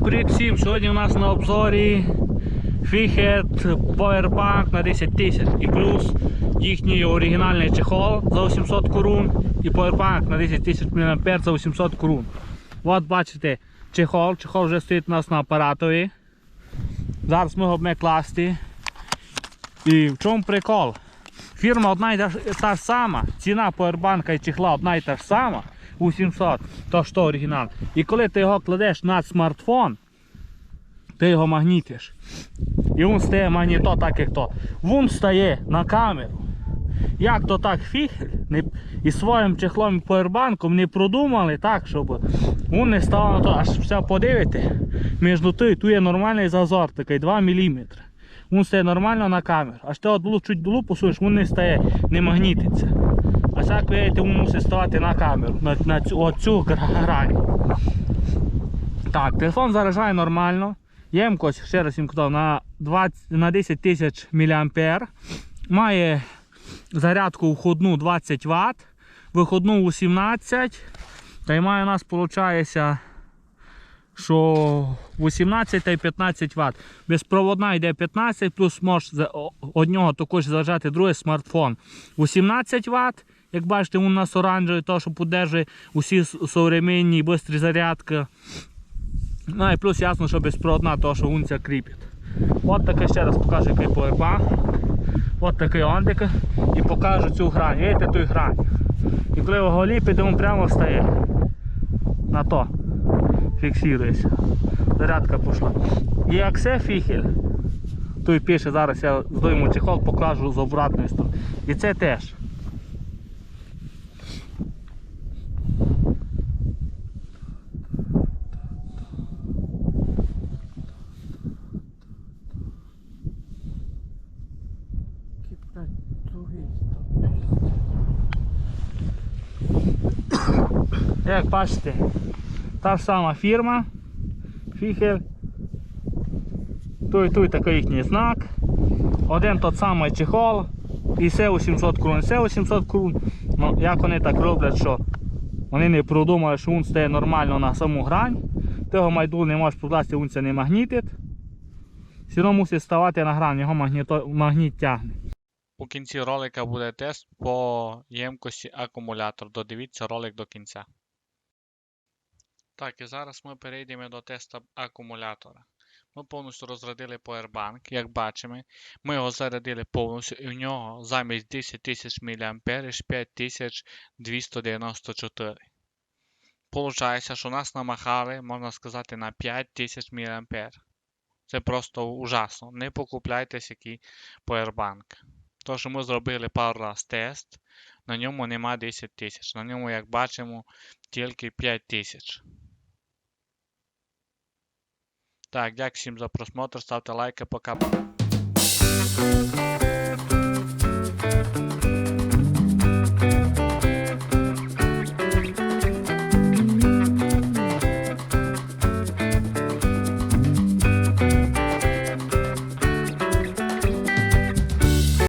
привіт всім! Сьогодні у нас на обзорі Fihet Powerbank на 10 тисяч і плюс їхній оригінальний чехол за 800 корун і Powerbank на 10 тисяч мА за 800 корун. От бачите чехол, чехол вже стоїть у нас на апаратові. Зараз ми його будемо класти. І в чому прикол? Фірма одна і та ж- сама, ціна повербанка і чехла одна і та ж сама. 800, то що оригінал. І коли ти його кладеш на смартфон, ти його магнітиш. І він стає магніто так як то. Він стає на камеру. Як то так фіхель і своїм чехлом і повербанком не продумали так, щоб він не став на то, аж все подивите. Між ту і ту є нормальний зазор, такий 2 мм. Він стає нормально на камеру. Аж ти от чуть долу посуєш, він не стає, не магнітиться. А так видите, він мусить ставати на камеру, на, на цю, оцю грань. Так, телефон заряджає нормально. Ємкость, ще раз їм казав, на, 20, на 10 тисяч мА. Має зарядку входну 20 Вт, виходну 18. Та й має у нас виходить, що 18 та 15 Вт. Безпроводна йде 15, плюс можеш за- од нього також заряджати другий смартфон 18 Вт. Як бачите, у нас оранжевий, то що підтримує усі современні швидкі зарядки. Ну і плюс ясно, що безпроводна, то що це кріпить. От таке ще раз покажу, який повербанк. От такий ондик. І покажу цю грань. Видите ту грань. І коли його ліпите, він прямо стає. На то. Фіксується. Зарядка пішла. І як це фіхель, той пише, зараз я здойму чехол, покажу з обратної сторони. І це теж. Як бачите, та ж сама фірма, фіхель. Той той такий їхній знак. Один тот самий чехол. І все 800 крон, все 800 крон. Ну, як вони так роблять, що вони не продумали, що він стає нормально на саму грань. Того майду не можеш він це не магнітить. Все одно мусить ставати на грань, його магніто, магніт тягне. У кінці ролика буде тест по ємкості акумулятора. Додивіться ролик до кінця. Так, і зараз ми перейдемо до тесту акумулятора. Ми повністю розрядили Powerbank, як бачимо. Ми його зарядили повністю і в нього замість 10 тисяч мА 5294. Получається, що нас намахали, можна сказати, на 5000 мА. Це просто ужасно. Не покупляйтесь який Powerbank. То, що ми зробили пару раз тест, на ньому нема 10 тисяч. На ньому, як бачимо, тільки 5 тисяч. Так, дякую всім за просмотр, ставте лайки, пока.